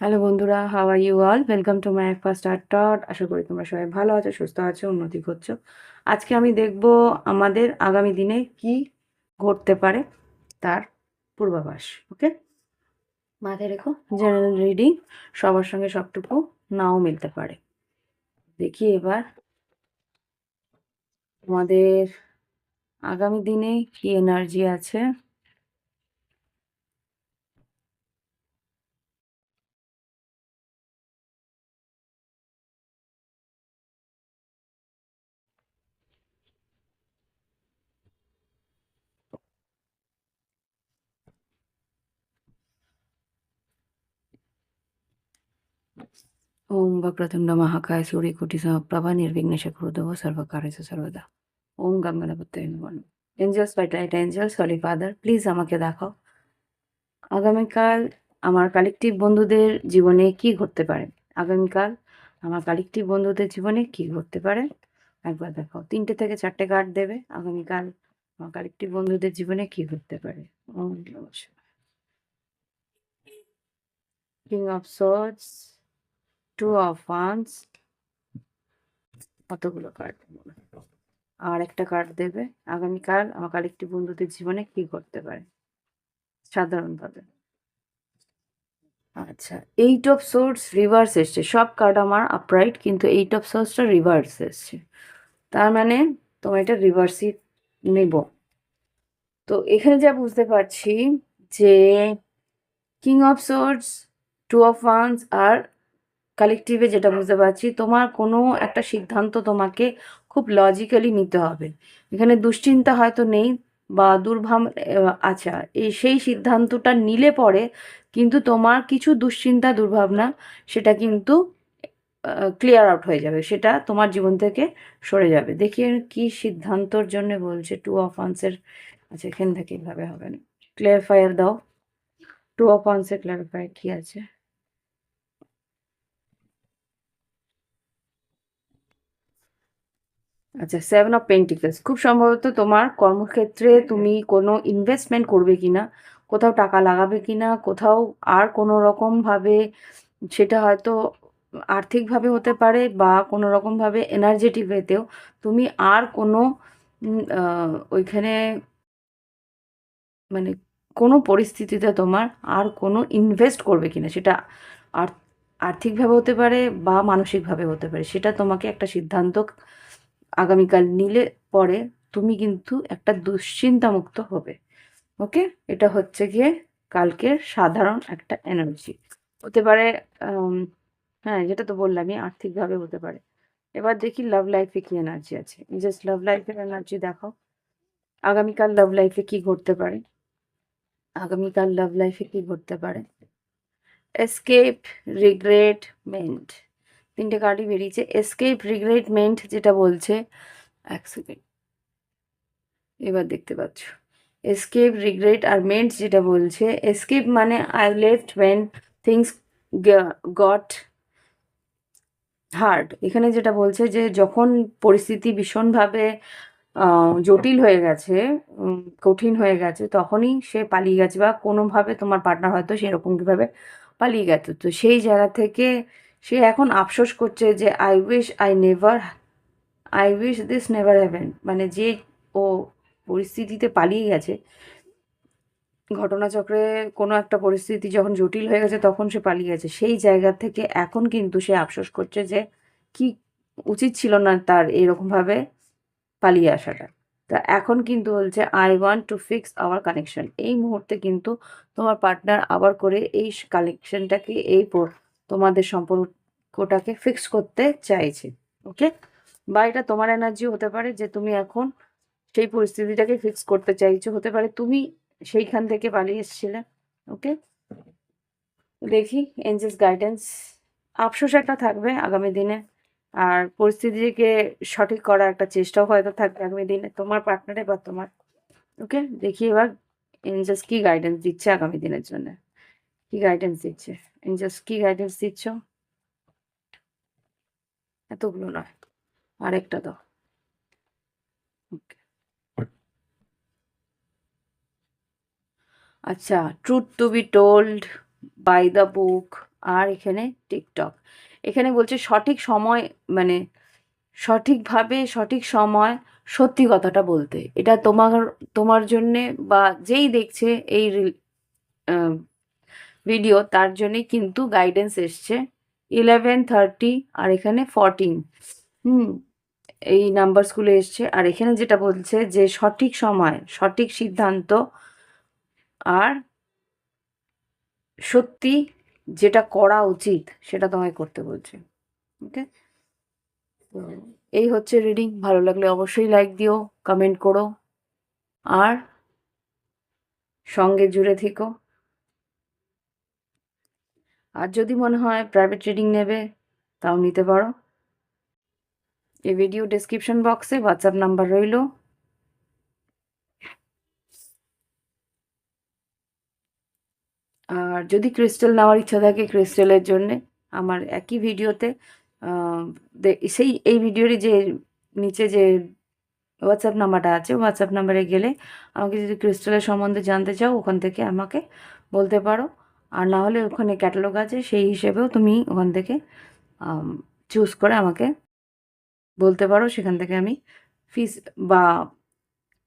Hello বন্ধুরা how are you all welcome to my first art টট আশা করি তোমরা সবাই ভালো আছো সুস্থ আছো উন্নতি করছ আজকে আমি দেখব আমাদের আগামী দিনে কি ঘটতে পারে তার পূর্বাভাস ওকে মাথায় রেখো। জেনারেল রিডিং সবার সঙ্গে সবটুকু নাও মিলতে পারে। দেখি এবার তোমাদের আগামী দিনে কি এনার্জি আছে? ওম বক্রতুণ্ড মহাকায় সূর্যকোটি সমপ্রভা নির্বিঘ্নেশ গুরুদেব সর্বকারেশু সর্বদা ওম গঙ্গানপত্যয় নমন angels by tight angels holy father please আমাকে দেখাও। আগামীকাল আমার কালেকটিভ বন্ধুদের জীবনে কি ঘটতে পারে? আগামীকাল আমার কালেকটিভ বন্ধুদের জীবনে কি ঘটতে পারে? একবার দেখাও। তিনটে থেকে চারটে কার্ড দেবে। আগামীকাল আমার কালেকটিভ বন্ধুদের জীবনে কি ঘটতে পারে? King of swords two of wands কতগুলো কার্ড আর একটা কার্ড দেবে। আগামীকাল আমার কালেকটিভ বন্ধুদের জীবনে কি করতে পারে? সাধারণভাবে। আচ্ছা এইট অফ সোর্স রিভার্স এসছে। সব কার্ড আমার আপরাইট কিন্তু এইট অফ সোর্সটা রিভার্স এসছে। তার মানে তোমার এটা রিভার্সই নেব। তো এখানে যা বুঝতে পারছি যে king of swords two of wands আর কালেকটিভে যেটা বুঝতে পারছি, তোমার কোনো একটা সিদ্ধান্ত তোমাকে খুব লজিক্যালি নিতে হবে। এখানে দুশ্চিন্তা হয়তো নেই বা দুর্ভাম আচ্ছা এই সেই সিদ্ধান্তটা নিলে পরে কিন্তু তোমার কিছু দুশ্চিন্তা, দুর্ভাবনা সেটা কিন্তু ক্লিয়ার আউট হয়ে যাবে, সেটা তোমার জীবন থেকে সরে যাবে। দেখি কি সিদ্ধান্তর জন্য বলছে টু অফ আনসের আচ্ছা এখান থেকে এইভাবে হবে না। ক্লিয়ারফায়ার দাও। টু অফ আনসের ক্লিয়ারফায়ার কী আছে? আচ্ছা সেভেন অফ পেন্টিকলস খুব সম্ভবত তোমার কর্মক্ষেত্রে তুমি কোনো ইনভেস্টমেন্ট করবে কি না কোথাও টাকা লাগাবে কি না কোথাও আর কোনো রকমভাবে সেটা হয়তো আর্থিকভাবে হতে পারে বা কোনো রকমভাবে এনার্জেটিক ওয়েতেও তুমি আর কোনো ওইখানে মানে কোনো পরিস্থিতিতে তোমার আর কোনো ইনভেস্ট করবে কিনা, সেটা আর আর্থিকভাবে হতে পারে বা মানসিকভাবে হতে পারে, সেটা তোমাকে একটা সিদ্ধান্ত আগামীকাল নিলে পরে তুমি কিন্তু একটা দুশ্চিন্তামুক্ত হবে। ওকে এটা হচ্ছে গিয়ে কালকের সাধারণ একটা এনার্জি হতে পারে হ্যাঁ যেটা তো বললামই, আর্থিকভাবে হতে পারে। এবার দেখি লাভ লাইফে কি এনার্জি আছে। জাস্ট লাভ লাইফের এনার্জি দেখাও। আগামীকাল লাভ লাইফে কি ঘটতে পারে? আগামীকাল লাভ লাইফে কি ঘটতে পারে? এসকেপ রিগ্রেট মেন্ট তিনটে কার্ডই বেরিয়েছে। এসকেপ রিগ্রেটমেন্ট যেটা বলছে, এক সেকেন্ড এবার দেখতে পাচ্ছ। এসকেপ রিগ্রেট আর মেন্ট যেটা বলছে এসকেপ মানে I left when things got hard এখানে যেটা বলছে যে, যখন পরিস্থিতি ভীষণভাবে জটিল হয়ে গেছে কঠিন হয়ে গেছে, তখনই সে পালিয়ে গেছে বা কোনোভাবে তোমার পার্টনার হয়তো সেরকম কীভাবে পালিয়ে গেছে। তো সেই জায়গা থেকে সে এখন আফসোস করছে যে I wish I never I wish this never haven মানে যে ও পরিস্থিতিতে পালিয়ে গেছে, ঘটনাচক্রে কোনো একটা পরিস্থিতি যখন জটিল হয়ে গেছে তখন সে পালিয়ে গেছে। সেই জায়গা থেকে এখন কিন্তু সে আফসোস করছে যে, কি উচিত ছিল না তার এরকমভাবে পালিয়ে আসাটা। তা এখন কিন্তু বলছে I want to fix our connection এই মুহূর্তে কিন্তু তোমার পার্টনার আবার করে এই কানেকশনটাকে এই তোমাদের সম্পর্কটাকে ফিক্স করতে চাইছে ওকে বা এটা তোমার এনার্জি হতে পারে যে তুমি এখন সেই পরিস্থিতিটাকে ফিক্স করতে চাইছো, হতে পারে তুমি সেইখান থেকে পালিয়ে এসেছিলে ওকে দেখি এনজেস গাইডেন্স আফসোস একটা থাকবে আগামী দিনে, আর পরিস্থিতিকে সঠিক করার একটা চেষ্টাও হয়তো থাকবে আগামী দিনে, তোমার পার্টনারে বা তোমার ওকে দেখি এবার এনজেস কি গাইডেন্স দিচ্ছে আগামী দিনের জন্য, কি গাইডেন্স দিচ্ছে? জাস্ট কি গাইডেন্স দিচ্ছ? এতগুলো নয়। আরেকটা দাও। ওকে আচ্ছা truth to be told by the book আর এখানে টিকটক এখানে বলছে সঠিক সময় মানে সঠিকভাবে, সঠিক সময় সত্যি কথাটা বলতে। এটা তোমার তোমার জন্যে বা যেই দেখছে এই ভিডিও তার জন্যে কিন্তু গাইডেন্স এসছে। ইলেভেন থার্টি আর এখানে ফরটিন হুম, এই নাম্বারসগুলো এসছে। আর এখানে যেটা বলছে যে সঠিক সময়, সঠিক সিদ্ধান্ত আর সত্যি যেটা করা উচিত সেটা তোমায় করতে বলছে। ওকে এই হচ্ছে রিডিং ভালো লাগলে অবশ্যই লাইক দিও কমেন্ট করো। আর সঙ্গে জুড়ে থেকো। আর যদি মনে হয় প্রাইভেট রিডিং নেবে, তাও নিতে পারো। এই ভিডিও ডেসক্রিপশন বক্সে হোয়াটসঅ্যাপ নাম্বার রইল। আর যদি ক্রিস্টাল নেওয়ার ইচ্ছা থাকে ক্রিস্টালের জন্যে, আমার একই ভিডিওতে সেই, এই ভিডিওরই যে নিচে যে হোয়াটসঅ্যাপ নাম্বারটা আছে হোয়াটসঅ্যাপ নাম্বারে গেলে আমাকে যদি ক্রিস্টালের সম্বন্ধে জানতে চাও, ওখান থেকে আমাকে বলতে পারো। আর না হলে ওখানে ক্যাটালগ আছে, সেই হিসেবেও তুমি ওখান থেকে চুজ করে আমাকে বলতে পারো, সেখান থেকে আমি ফিস বা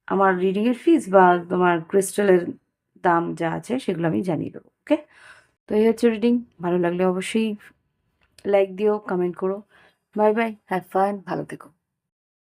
আমার রিডিংয়ের ফিস বা তোমার ক্রিস্টালের দাম যা আছে সেগুলো আমি জানিয়ে দেবো ওকে তো এই হচ্ছে রিডিং ভালো লাগলে অবশ্যই লাইক দিও কমেন্ট করো। বাই বাই হ্যাভ ফান ভালো থেকো।